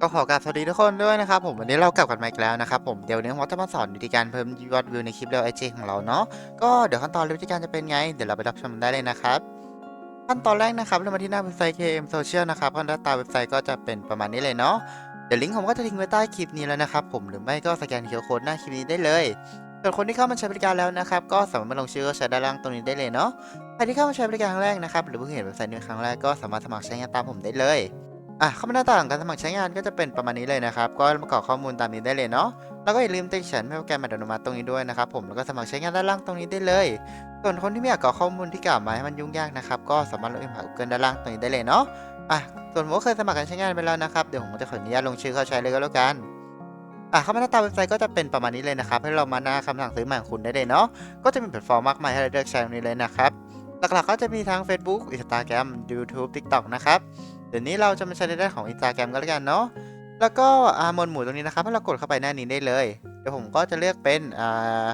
ก็ขอกราบสวัสดีทุกคนด้วยนะครับผมวันนี้เรากลับกันมาอีกแล้วนะครับผมเดี๋ยววันนี้ผมจะมาสอนวิธีการเพิ่มยอดวิวในคลิปเร็วไอจีของเราเนาะก็เดี๋ยวขั้นตอนวิธีการจะเป็นไง เดี๋ยวเราไปรับชมได้เลยนะครับ ขั้นตอนแรกนะครับเรามาที่หน้าเว็บไซต์ KM Social นะครับขั้นตอนเว็บไซต์ก็จะเป็นประมาณนี้เลยเนาะเดี๋ยวลิงก์ผมก็จะทิ้งไว้ใต้คลิปนี้แล้วนะครับผมหรือไม่ก็สแกน QR Code หน้าคลิปนี้ได้เลยส่วนคนที่เข้ามาใช้บริการแล้วนะครับก็สามารถมาลงชื่อก็ใช้ด้านล่างตรงนี้ได้เลยเนาะใครที่เข้ามาใช้บริการครั้งแรกนะครับหรือเพิ่งเห็นเว็บไซต์นี้ครั้งแรกก็สามารถสมัครใช้งานตามผมได้เลย อะเข้ามาหน้าต่างการสมัครใช้งานก็จะเป็นประมาณนี้เลยนะครับ ก็มากรอกข้อมูลตามนี้ได้เลยเนาะแล้วก็อย่าลืมติ๊กฉันให้โปรแกรมอัตโนมัติตรงนี้ด้วยนะครับผมแล้วก็สมัครใช้งานด้านล่างตรงนี้ได้เลย ส่วนคนที่ไม่อยากกรอกข้อมูลที่กล่าวมาให้มันยุ่งยากนะครับก็สามารถลงอินผ่าน Google ด้านล่างตรงนี้ได้เลยเนาะอะส่วนผมเคยสมัครการใช้งานไปแล้วนะครับเดี๋ยวผมจะขออนุญาตลงชื่อเข้าใช้เลยก็แล้วกันอะเข้ามาหน้าตาเว็บไซต์ก็จะเป็นประมาณนี้เลยนะครับให้เรามาหน้าคำสั่งซื้อใหม่ของคุณได้เลยเนาะก็จะมีแพลตฟอร์มมากมายให้เราเลือกใช้ตรงนี้เลยนะครับ หลักๆก็จะมีทั้ง Facebook Instagram YouTube TikTok นะครับเดี๋ยวนี้เราจะมาใช้ในด้านของ Instagram ก็แล้วกันเนาะแล้วก็อาหมวดหมู่ตรงนี้นะครับให้เรากดเข้าไปหน้านี้ได้เลยเดี๋ยวผมก็จะเลือกเป็น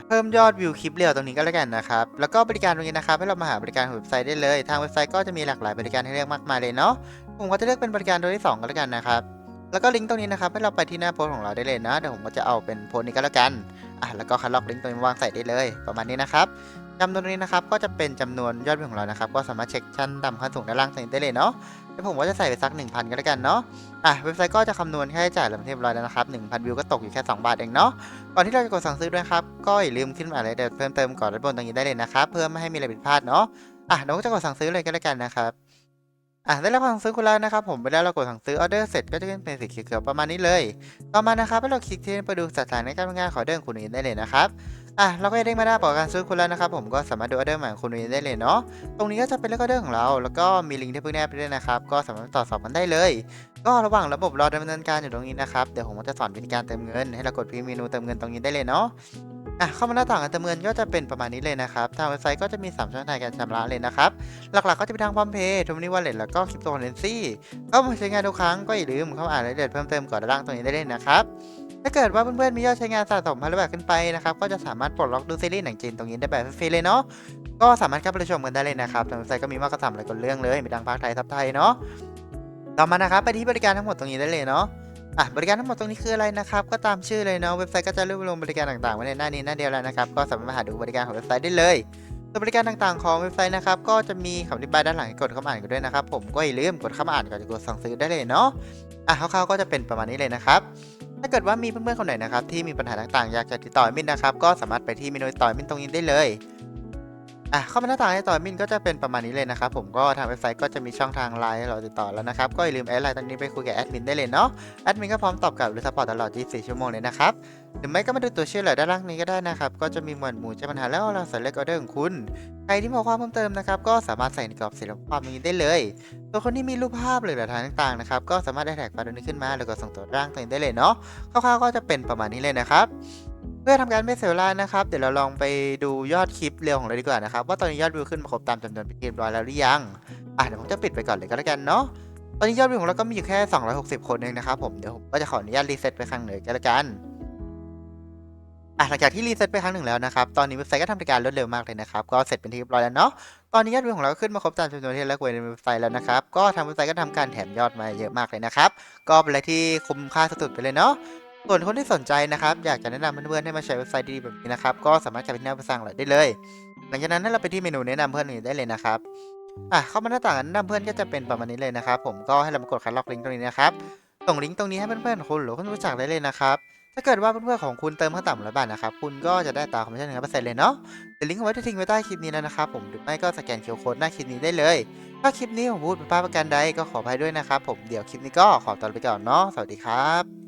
เพิ่มยอดวิวคลิปเรียวตรงนี้ก็แล้วกันนะครับแล้วก็บริการตรงนี้นะครับให้เรามาหาบริการของเว็บไซต์ได้เลย ทางเว็บไซต์ก็จะมีหลากหลายบริการให้เลือกมากมายเลยเนาะผมก็จะเลือกเป็นบริการตัวที่ 2 ก็แล้วกันนะครับแล้วก็ลิงก์ตรงนี้นะครับให้เราไปที่หน้าโพสของเราได้เลยนะเดี๋ยวผมก็จะเอาเป็นโพสนี้ก็แล้วกัน อะแล้วก็คัดลอกลิงก์ตรงนี้วางใส่ได้เลย ประมาณนี้นะครับจำนวนนี้นะครับก็จะเป็นจำนวนยอดวิวของเรานะครับ ก็สามารถเช็คชั้นต่ำขั้นสูงด้านล่างตรงนี้ได้เลยเนาะเดี๋ยวผมก็จะใส่ไปสัก 1,000ก็แล้วกันเนาะอะเว็บไซต์ก็จะคำนวณค่าใช้จ่ายล้เรียบร้อยแล้วนะครับ1,000 วิวก็ตกอยู่แค่ 2 บาทเองเนาะก่อนที่เราจะกดสั่งซื้อด้วยครับก็อย่าลืมขึ้นมาอะไรเดี๋ยวเพิ่มเติมก่อนด้านบนตรงนี้ได้เลยนะครับเพื่อไม่ให้มีอะไรผิดพลาดเนาะอะเราก็จะกดสั่งซื้อเลยก็แล้วกันนะครับ อะได้รับสั่งซื้อคุณแล้วนะครับผมไปแล้วเรากดสั่งซื้อออเดอร์เสร็จก็จะขึ้นเป็นสีเขียวๆประมาณนี้เลย ต่อมานะครับให้เราคลิกที่ไปดูสถานการทำงานของออเดอร์คุณอินได้เลยนะครับอะเราก็ได้มาได้บอกการซื้อคุณแล้วนะครับผมก็สามารถดูออเดอร์ใหม่ของคุณอินได้เลยเนาะตรงนี้ก็จะเป็นเลขออเดอร์ของเรา แล้วก็มีลิงก์ที่เพิ่งแนบไปด้วยนะครับก็สามารถตรวจสอบกันได้เลย ก็ระหว่างระบบรอดำเนินการอยู่ตรงนี้นะครับ เดี๋ยวผมก็จะสอนวิธีการเติมเงิน ให้เรากดพิมพ์เมนูเติมเงินตรงนี้ได้เลยเนาะอะเข้ามาหน้าต่างการเติมเงินก็จะเป็นประมาณนี้เลยนะครับ ทางเว็บไซต์ก็จะมี 3 ช่องทางการชำระเลยนะครับ หลักๆก็จะเป็นทางพร้อมเพย์ทูมินิวอลเล็ตแล้วก็คริปโตเคอเรนซีเข้ามาใช้งานทุกครั้งก็อย่าลืมเข้ามาอ่านรายละเอียดเพิ่มเติมก่อนด้านล่างตรงนี้ได้เลยนะครับถ้าเกิดว่าเพื่อนๆมียอดใช้งานสะสมพันละบาทขึ้นไปนะครับ ก็จะสามารถปลดล็อกดูซีรีส์หนังจีนตรงนี้ได้แบบฟรีเลยเนาะก็สามารถเข้าไปชมกันได้เลยนะครับทางเว็บไซต์ก็มีมากกว่าสามร้อยกว่าเรื่องเลยมีดังภาคไทยทับไทยเนาะ ต่อมานะครับไปที่บริการทั้งหมดตรงนี้ได้เลยเนาะอะบริการทั้งหมดตรงนี้คืออะไรนะครับ ก็ตามชื่อเลยเนาะเว็บไซต์ก็จะรวบรวมบริการต่างๆไว้ในหน้านี้หน้าเดียวแล้วนะครับ ก็สามารถหาดูบริการของเว็บไซต์ได้เลยส่วนบริการต่างๆของเว็บไซต์นะครับ ก็จะมีคำอธิบายด้านหลังกดเข้ามาอ่านกันด้วยนะครับ ผมก็อย่าลืมกดเข้ามาอ่านก่อนจะกดสั่งซื้อได้เลยเนาะอะคร่าวๆก็จะเป็นประมาณนี้เลยนะครับถ้าเกิดว่ามีเพื่อนๆคนไหนนะครับที่มีปัญหาต่างๆ อยากจะติดต่อมินนะครับ ก็สามารถไปที่เมนูติดต่อมินตรงนี้ได้เลย อะเข้ามาหน้าต่างให้ต่อมินก็จะเป็นประมาณนี้เลยนะครับผมก็ทางเว็บไซต์ก็จะมีช่องทางไลน์เราติดต่อแล้วนะครับก็อย่าลืมแอดไลน์ตรงนี้ไปคุยกับแอดมินได้เลยเนาะแอดมินก็พร้อมตอบกลับหรือซัพพอร์ตตลอด 24 ชั่วโมงเลยนะครับหรือไม่ก็มาดูตัวชื่อเหลือด้านล่างนี้ก็ได้นะครับก็จะมีหมวดหมู่แจ้งปัญหาแล้วเราใส่เลขออเดอร์ของคุณใครที่มีความเพิ่มเติมนะครับก็สามารถใส่ในกรอบสีความนี้ได้เลยตัวคนที่มีรูปภาพหรือหลักฐานต่างๆนะครับก็สามารถได้แท็กไฟล์ตรงนี้ขึ้นมา แล้วก็ส่งตัวร่างตัวเองได้เลยเนาะคร่าวๆก็จะเป็นประมาณนี้เลยนะครับ เพื่อทำการไม่เสียเวลานะครับ เดี๋ยวเราลองไปดูยอดคลิปเร็วของเราดีกว่านะครับ ว่าตอนนี้ยอดวิวขึ้นมาครบตามจำนวนเป็นเรียบร้อยแล้วหรือยังอะเดี๋ยวผมจะปิดไปก่อนเลยก็แล้วกันเนาะตอนนี้ยอดวิวของเราก็มีอยู่แค่ 260 คนเองนะครับผมเดี๋ยวผมก็จะขออนุญาตรีเซ็ตไปครั้งหนึ่งก็แล้วกันอะหลังจากที่รีเซ็ตไปครั้งหนึ่งแล้วนะครับ ตอนนี้เว็บไซต์ก็ทำการรวดเร็วมากเลยนะครับ ก็เสร็จเป็นที่เรียบร้อยแล้วเนาะ ตอนนี้ยอดวิวของเราขึ้นมาครบตามจำนวนที่เราคุยในเว็บไซต์แล้วนะครับ ก็ทางเว็บไซต์ก็ทำการแถมยอดมาเยอะมากเลยนะครับ ก็เป็นอะไรที่คุ้มค่าสุดๆไปเลยเนาะ ส่วนคนที่สนใจนะครับ อยากจะแนะนำเพื่อนๆให้มาใช้เว็บไซต์ดีๆแบบนี้นะครับ ก็สามารถกลับไปที่หน้าเว็บไซต์ของเราได้เลย หลังจากนั้นให้เราไปที่เมนูแนะนำเพื่อนอื่นได้เลยนะครับอะเข้ามาหน้าต่างแนะนำเพื่อนก็จะเป็นประมาณนี้เลยนะครับ ผมก็ให้เรามากดคัดลอกลิงก์ตรงนี้นะครับส่งลิงก์ตรงนี้ให้เพื่อนๆคุณหรือคนรู้จักได้เลยนะครับถ้าเกิดว่าเพื่อนๆของคุณเติมขั้นต่ำร้อยบาทนะครับคุณก็จะได้ตาคอมมิชชั่นหนึ่งเปอร์เซ็นต์เลยเนาะเดี๋ยวลิงก์เอาไว้ที่ทิ้งไว้ใต้คลิปนี้แล้วนะครับผมหรือไม่ก็สแกนเคอร์โค้ดหน้าคลิปนี้ได้เลยถ้าคลิปนี้ผมพูดเป็นภาพประกันใดก็ขออภัยด้วยนะครับผมเดี๋ยวคลิปนี้ก็ขอตัวไปก่อนเนาะสวัสดีครับ